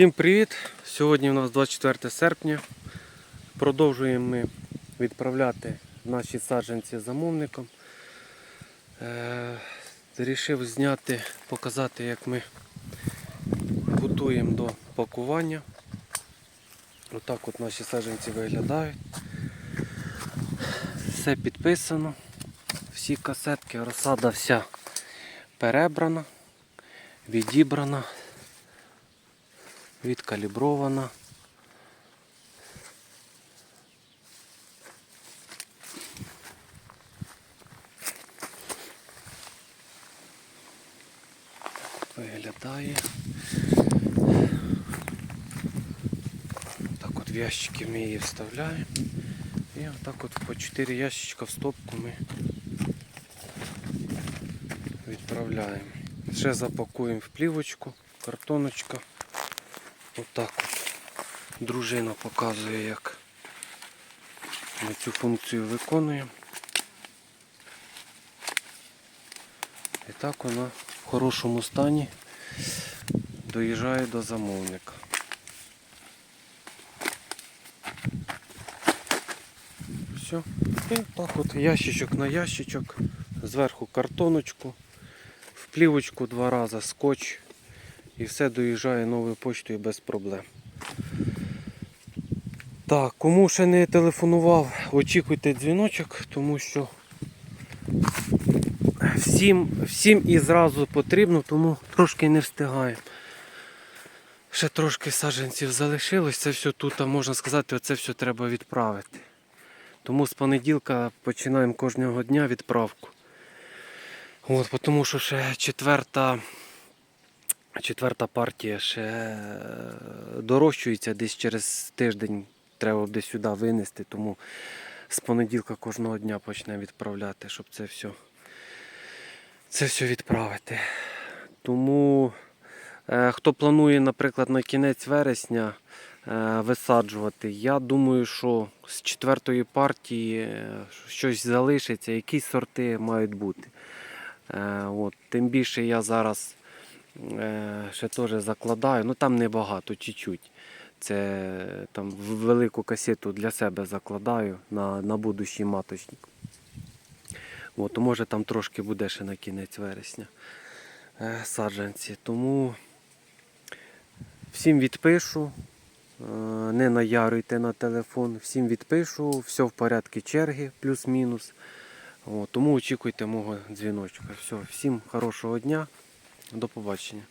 Всім привіт! Сьогодні у нас 24 серпня. Продовжуємо ми відправляти наші саджанці замовникам. Е, Рішив зняти, показати, як ми готуємо до пакування. Отак от наші саджанці виглядають. Все підписано. Всі касетки, розсада вся перебрана, відібрана відкалібрована. Виглядає. Так от в ящики ми її вставляємо. І отак от по 4 ящичка в стопку ми відправляємо. Ще запакуємо в плівочку, картоночка. Отак от. Дружина показує, як ми цю функцію виконуємо. І так вона в хорошому стані доїжджає до замовника. Все. І так от ящичок на ящичок, зверху картоночку, в плівочку два рази скотч і все доїжджає новою поштою без проблем. Так, кому ще не телефонував, очікуйте дзвіночок, тому що всім, всім і зразу потрібно, тому трошки не встигаємо. Ще трошки саджанців залишилось, це все тут, можна сказати, оце все треба відправити. Тому з понеділка починаємо кожного дня відправку. От, тому що ще четверта. Четверта партія ще е, дорощується, десь через тиждень треба десь сюди винести, тому з понеділка кожного дня почнемо відправляти, щоб це все, це все відправити. Тому е, хто планує, наприклад, на кінець вересня е, висаджувати, я думаю, що з четвертої партії щось залишиться, якісь сорти мають бути. От, Тим більше я зараз. Е, ще теж закладаю, ну там небагато, чуть-чуть. Це там велику касету для себе закладаю на, на будущий маточник. От, може там трошки буде ще на кінець вересня е, саджанці. Тому всім відпишу, е, не наярюйте на телефон, всім відпишу, все в порядку черги, плюс-мінус. Тому очікуйте мого дзвіночка. Все, всім хорошого дня. До побачення.